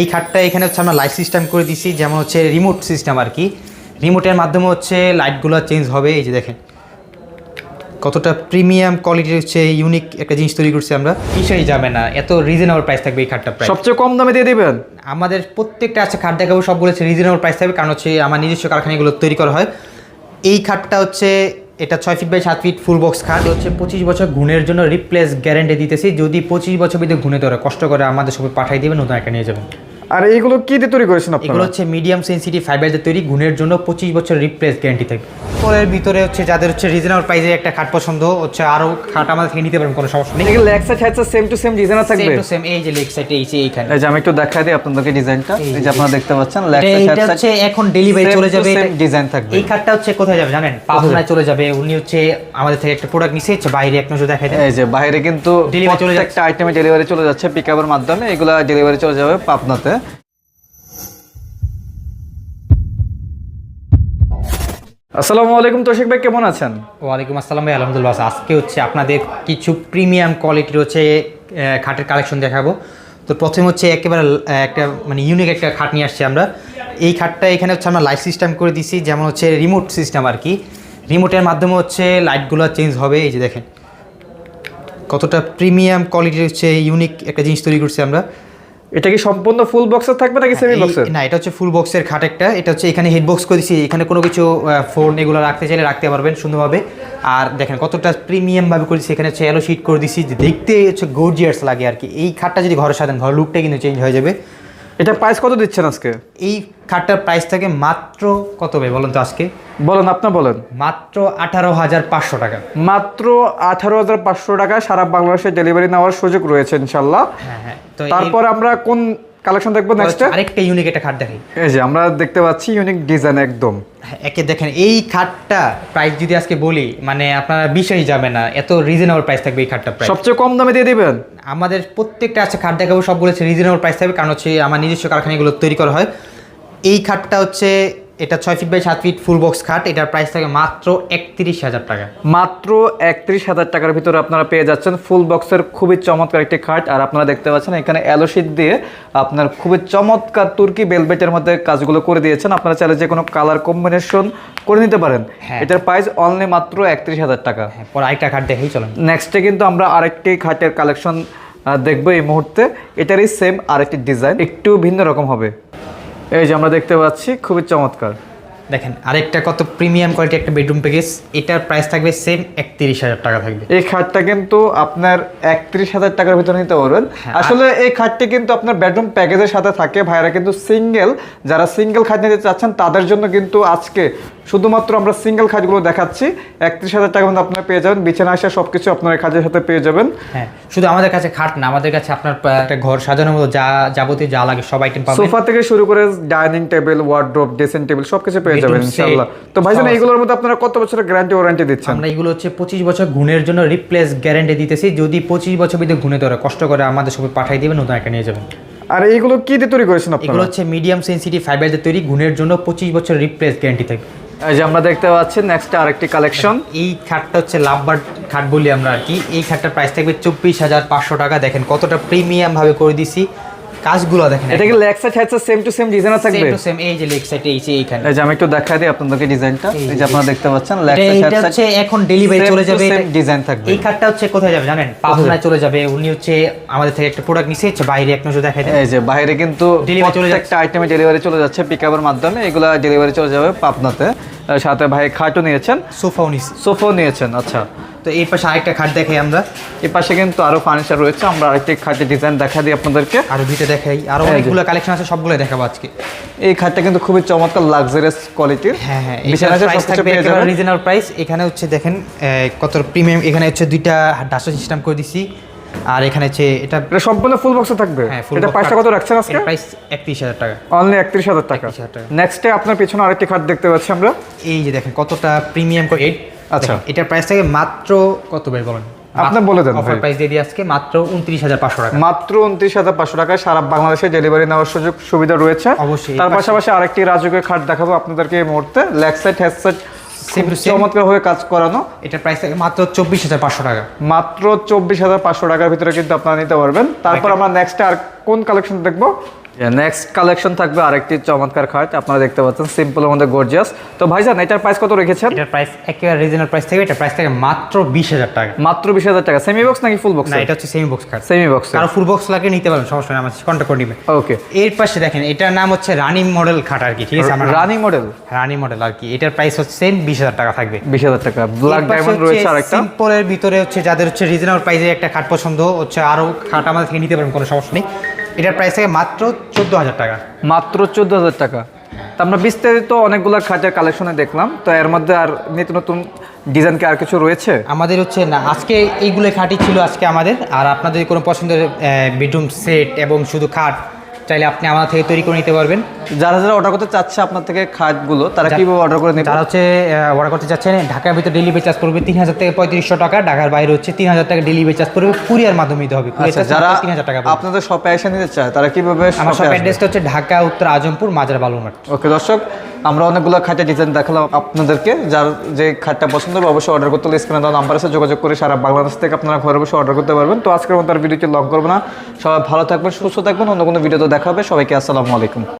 এই খাটটা এখানে হচ্ছে আমরা লাইট সিস্টেম করে দিছি যেমন হচ্ছে রিমোট সিস্টেম আর কি। রিমোটের মাধ্যমে হচ্ছে লাইটগুলো চেঞ্জ হবে এই যে দেখেন। কতটা প্রিমিয়াম কোয়ালিটির হচ্ছে ইউনিক একটা জিনিস তৈরি করছি আমরা। কিসেই যাবে না এত রিজনেবল প্রাইস থাকবে এই খাটটা প্রাইস সবচেয়ে কম দামে দিয়ে দেবেন? আমাদের প্রত্যেকটা আছে খাট দেখাবো সবগুলো হচ্ছে রিজনেবল প্রাইস থাকবে কারণ হচ্ছে আমার নিজস্ব কারখানাগুলো তৈরি করা হয়। এই খাটটা হচ্ছে এটা ছয় ফিট বাই সাত ফিট ফুল বক্স খাট হচ্ছে পঁচিশ বছর গুণের জন্য রিপ্লেস গ্যারেন্টি দিতেছি। যদি পঁচিশ বছর ভিতরে গুণে ধরে কষ্ট করে আমাদের সবাই পাঠাই দেবেন নতুন একটা নিয়ে যাবেন। আর এইগুলো কি দিয়ে তৈরি করেছেন আপনারা? এগুলো হচ্ছে মিডিয়াম সেন্সিটিভ ফাইবার দিয়ে তৈরি গুণের জন্য পঁচিশ বছর রিপ্লেস গ্যারান্টি থাকবে। ফলের ভিতরে হচ্ছে যাদের হচ্ছে রিজনেবল প্রাইসে একটা খাট পছন্দ হচ্ছে আরও খাট আমাদের থেকে নিতে পারবেন কোনো সমস্যা নেই। এগুলো leg side same to same design থাকবে? সেম টু সেম এই যে লেগ সাইডে এই যে এইখানে। এই যে আমি একটু দেখাই দিই আপনাদেরকে ডিজাইনটা এই যে আপনারা দেখতে পাচ্ছেন লেগ এটা- সাইড এটা হচ্ছে এখন ডেলিভারি চলে যাবে। এটা- ডিজাইন থাকবে। এই খাটটা হচ্ছে কোথায় যাবে জানেন? পাবনায় চলে যাবে। উনি হচ্ছে আমাদের থেকে একটা প্রোডাক্ট নিছে হচ্ছে বাইরে এক নজর দেখাই দেন। এই যে বাইরে কিন্তু প্রত্যেকটা আইটেমে ডেলিভারি চলে যাচ্ছে পিকআপের মাধ্যমে। এগুলা ডেলিভারি চলে যাবে পাবনাতে। আসসালামু আলাইকুম তোশিক ভাই, কেমন আছেন? ওয়ালাইকুম আসসালাম ভাই, আলহামদুলিল্লাহ আজকে হচ্ছে আপনাদের কিছু প্রিমিয়াম কোয়ালিটির হচ্ছে খাটের কালেকশন দেখাবো। তো প্রথমে হচ্ছে একেবারে একটা মানে ইউনিক একটা খাট নিয়ে আসছি আমরা। এই খাটটা এখানে হচ্ছে আমরা লাইট সিস্টেম করে দিছি, যেমন হচ্ছে রিমোট সিস্টেম আর কি। রিমোটের মাধ্যমে হচ্ছে লাইটগুলো চেঞ্জ হবে, এই যে দেখেন। কতটা প্রিমিয়াম কোয়ালিটির হচ্ছে ইউনিক একটা জিনিস তৈরি করছি আমরা। এটা কি সম্পূর্ণ ফুল বক্সের থাকবে নাকি সেমি বক্সে বক্সের না এটা হচ্ছে ফুল বক্সের খাট একটা। এটা হচ্ছে এখানে হেড বক্স করে দিছি এখানে কোনো কিছু ফোন এগুলো রাখতে চাইলে রাখতে পারবেন সুন্দরভাবে। আর দেখেন কতটা প্রিমিয়াম ভাবে করেছি এখানে হচ্ছে এলো শিট করে দিছি যে দেখতে হচ্ছে গর্জিয়াস লাগে আর কি। এই খাটটা যদি ঘরে সাজান ঘরের লুকটা কিন্তু চেঞ্জ হয়ে যাবে। এটা প্রাইস কত দিচ্ছেন আজকে? এই খাটটার প্রাইস থাকে মাত্র কত ভাই বলেন তো আজকে? বলেন আপনি বলেন। মাত্র আঠারো হাজার পাঁচশো টাকা। মাত্র আঠারো হাজার পাঁচশো টাকা সারা বাংলাদেশে ডেলিভারি নেওয়ার সুযোগ রয়েছে ইনশাল্লাহ হ্যাঁ হ্যাঁ। তো তারপর আমরা কোন কালেকশন দেখব নেক্সট আরেকটা ইউনিক একটা খাট দেখাই এই যে আমরা দেখতে পাচ্ছি ইউনিক ডিজাইন একদম। হ্যাঁ, একে দেখেন এই খাটটা প্রাইস যদি আজকে বলি মানে আপনারা বিশ্বাসই যাবে না এত রিজনেবল প্রাইস থাকবে এই খাটটা প্রাইস সবচেয়ে কম দামে দিয়ে দিবেন? আমাদের প্রত্যেকটা আছে খাট দেখাবো সব বলেছে রিজনেবল প্রাইস থাকবে কারণ হচ্ছে আমার নিজস্ব কারখানাগুলো তৈরি করা হয়। এই খাটটা হচ্ছে এটা ছয় ফিট বাই সাত ফিট ফুল বক্স খাট এটার প্রাইস থাকে মাত্র একত্রিশ হাজার টাকা। মাত্র একত্রিশ হাজার টাকার ভিতরে আপনারা পেয়ে যাচ্ছেন ফুল বক্সের খুবই চমৎকার একটি খাট। আর আপনারা দেখতে পাচ্ছেন এখানে অ্যালোশিট দিয়ে আপনার খুবই চমৎকার তুর্কি বেলবেটের মধ্যে কাজগুলো করে দিয়েছেন। আপনারা চাইলে যে কোনো কালার কম্বিনেশন করে নিতে পারেন। হ্যাঁ। এটার প্রাইস অনলি মাত্র একত্রিশ হাজার টাকা। হ্যাঁ পরে আরেকটা খাট দেখাই চলেন। নেক্সটে কিন্তু আমরা আরেকটি খাটের কালেকশন দেখব এই মুহূর্তে। এটারই সেম আরেকটি ডিজাইন একটু ভিন্ন রকম হবে। এই যে আমরা দেখতে পাচ্ছি খুবই চমৎকার। দেখেন আরেকটা কত প্রিমিয়াম কোয়ালিটি একটা বেডরুম প্যাকেজ এটার প্রাইস থাকবে সেম একত্রিশ হাজার টাকা থাকবে। এই খাটটা কিন্তু আপনার একত্রিশ হাজার টাকার ভিতরে নিতে পারবেন। হ্যাঁ, আসলে এই খাটটি কিন্তু আপনার বেডরুম প্যাকেজের সাথে থাকে। ভাইরা কিন্তু সিঙ্গেল যারা সিঙ্গেল খাট নিতে চাচ্ছেন তাদের জন্য কিন্তু আজকে শুধুমাত্র আমরা সিঙ্গেল খাটগুলো দেখাচ্ছি। একত্রিশ হাজার টাকার মধ্যে আপনারা পেয়ে যাবেন। বিছানা আসা সব কিছু আপনার খাটের সাথে পেয়ে যাবেন। হ্যাঁ শুধু আমাদের কাছে খাট না আমাদের কাছে আপনার একটা ঘর সাজানোর মতো যা যাবতীয় যা লাগে সব আইটেম পাবেন। সোফা থেকে শুরু করে dining table wardrobe dressing table সবকিছু পেয়ে যাবেন ইনশাআল্লাহ। তো ভাইজান সব আছে। এইগুলোর মধ্যে আপনারা কত বছরের গ্যারান্টি ওয়ারেন্টি দিচ্ছেন? আমরা এগুলো হচ্ছে পঁচিশ বছর গুণের জন্য রিপ্লেস গ্যারান্টি দিতেছি। যদি পঁচিশ বছর ভিতরে গুণে ধরে কষ্ট করে আমাদের সবাই পাঠিয়ে দেবেন নতুন একটা নিয়ে যাবেন। আর এইগুলো কি দিয়ে তৈরি করেছেন আপনারা? এগুলো হচ্ছে মিডিয়াম সেনসিটিভ ফাইবার দিয়ে তৈরি গুণের জন্য পঁচিশ বছর রিপ্লেস গ্যারান্টি থাকবে। এই যে আমরা দেখতে পাচ্ছি নেক্সট আরেকটি কালেকশন এই খাটটা হচ্ছে লাভবার খাট বলি আমরা আর কি। এই খাটটার প্রাইস থাকবে চব্বিশ হাজার পাঁচশো টাকা। দেখেন কতটা প্রিমিয়াম ভাবে করে দিছি। কাজগুলো দেখেন এটা কি leg side headset same to same design থাকবে সেম টু সেম এই যে লেগ সাইডে এই যে এইখানে। এই যে আমি একটু দেখাই দিই আপনাদেরকে ডিজাইনটা। এই যে আপনারা দেখতে পাচ্ছেন লেগ সাইড এটা হচ্ছে এখন ডেলিভারি চলে যাবে। এটা- design থাকবে। এই খাটটা হচ্ছে কোথায় যাবে জানেন? পাবনায় চলে যাবে। উনি হচ্ছে আমাদের থেকে একটা প্রোডাক্ট নিছে হচ্ছে বাইরে। এক নজর দেখাই দেন। এই যে বাইরে কিন্তু প্রত্যেকটা আইটেমে ডেলিভারি চলে যাচ্ছে পিকআপের মাধ্যমে। এগুলা ডেলিভারি চলে যাবে পাবনাতে। সাথে ভাই খাটও নিয়েছেন। সোফাও নিছি। সোফাও নিয়েছেন আচ্ছা। তো এই পাশে আরেকটা খাট দেখাই আমরা। এই পাশে কিন্তু আরও ফার্নিচার রয়েছে। আমরা আরেকটি খাটের ডিজাইন দেখা দিই আপনাদেরকে। আরও দুইটা দেখাই। আরও অনেকগুলো কালেকশন আছে সবগুলো দেখাবো আজকে। এই খাটটা কিন্তু খুবই চমৎকার লাক্সারিয়াস কোয়ালিটির হ্যাঁ হ্যাঁ বিছানা প্রাইস এখানে হচ্ছে দেখেন কত প্রিমিয়াম এখানে হচ্ছে দুইটা ডাস্টার সিস্টেম করে দিছি। আর এখানে হচ্ছে এটা সম্পূর্ণ ফুল বক্সে থাকবে? হ্যাঁ এটা প্রাইসটা কত রাখছেন আজকে? প্রাইস একত্রিশ হাজার টাকা। অনলি একত্রিশ হাজার টাকা। 31,000 টাকা। নেক্সটে আপনার পেছনে আরেকটি খাট দেখতে পাচ্ছি আমরা। এই যে দেখেন কতটা প্রিমিয়াম করে আচ্ছা। এটার প্রাইস থাকে মাত্র কত ভাই বলেন? আপনি বলে দেন অফার প্রাইস দিয়ে আজকে মাত্র উনত্রিশ হাজার পাঁচশো টাকা। মাত্র উনত্রিশ হাজার পাঁচশো টাকায় সারা বাংলাদেশে ডেলিভারি নেওয়ার সুযোগ সুবিধা রয়েছে। অবশ্যই। তার পাশাপাশি আরেকটি রাজকীয় খাট দেখাবো আপনাদেরকে এই মুহূর্তে। কাজ করানো। এটার প্রাইস থাকে মাত্র চব্বিশ হাজার পাঁচশো টাকা। মাত্র চব্বিশ হাজার পাঁচশো টাকার ভিতরে কিন্তু আপনারা নিতে পারবেন। তারপর আমরা নেক্সটে আর কোন কালেকশন দেখব? নেক্সট কালেকশন থাকবে আরেকটি চমৎকার খাট। আপনারা দেখতে পাচ্ছেন সিম্পল মধ্যে গর্জিয়াস তো ভাইজান এটার প্রাইস কত রেখেছেন? এটার প্রাইস একেবারে রিজনাল প্রাইস থেকে এটা প্রাইস থেকে মাত্র বিশ হাজার টাকা। মাত্র বিশ হাজার টাকা। সেমি বক্স নাকি ফুল বক্স না এটা হচ্ছে সেমি বক্স খাট। সেমি বক্স কারও ফুল বক্স লাগে নিতে পারবেন সমস্যা নেই আমার কন্ট্যাক্ট করে নেবেন। ওকে এর পাশে দেখেন এটার নাম হচ্ছে রানি মডেল খাট আর কি ঠিক আছে? আমরা রানিং মডেল রানি মডেল আর কি। এটার প্রাইস হচ্ছে সেম বিশ হাজার টাকা থাকবে। বিশ হাজার টাকা। ব্ল্যাক ডায়মন্ড রয়েছে আরেকটা। সিম্পলের ভিতরে হচ্ছে যাদের হচ্ছে রিজনেবল প্রাইসে একটা খাট পছন্দ হচ্ছে আরও খাট আমাদের থেকে নিতে পারেন কোনো সমস্যা নেই। এটার প্রাইস থাকে মাত্র চোদ্দ হাজার টাকা। মাত্র চোদ্দ হাজার টাকা। তো আমরা বিস্তারিত অনেকগুলো খাটের কালেকশনে দেখলাম। তো এর মধ্যে আর নিত্য নতুন ডিজাইন কি আর কিছু রয়েছে? আমাদের হচ্ছে না আজকে এইগুলো খাটি ছিল আজকে আমাদের। আর আপনাদের কোনো পছন্দের বেডরুম সেট এবং শুধু খাট চাইলে আপনি আমাদের থেকে তৈরি করে নিতে পারবেন। যারা যারা অর্ডার করতে চাচ্ছে আপনার থেকে খাটগুলো তারা কীভাবে অর্ডার করে নেবে? যারা হচ্ছে অর্ডার করতে চাচ্ছেন ঢাকার ভিতরে ডেলিভারি চার্জ পড়বে তিন হাজার থেকে পঁয়ত্রিশশো টাকা ঢাকার বাইরে হচ্ছে তিন হাজার টাকা ডেলিভারি চার্জ পড়বে কুরিয়ার মাধ্যমে দিতে হবে। আচ্ছা যারা তিন হাজার টাকা আপনাদের শপে এসে নিতে চায় তারা কীভাবে আমার আসবে? অ্যাড্রেসটা হচ্ছে ঢাকা উত্তর আজমপুর মাজার বালুমাট ওকে দর্শক আমরা অনেকগুলো খাটের ডিজাইন দেখালাম আপনাদেরকে। যার যে খাটটা পছন্দ হবে অবশ্যই অর্ডার করতে হলে স্ক্রিনে দেওয়া নাম্বার আছে, যোগাযোগ করে সারা বাংলাদেশ থেকে আপনারা ঘরে বসে অর্ডার করতে পারবেন। তো আজকের মতো আর ভিডিওটি লক করব না। সবাই ভালো থাকবেন, সুস্থ থাকবেন। অন্য কোনো ভিডিওতে দেখা হবে। সবাইকে আসসালামু আলাইকুম।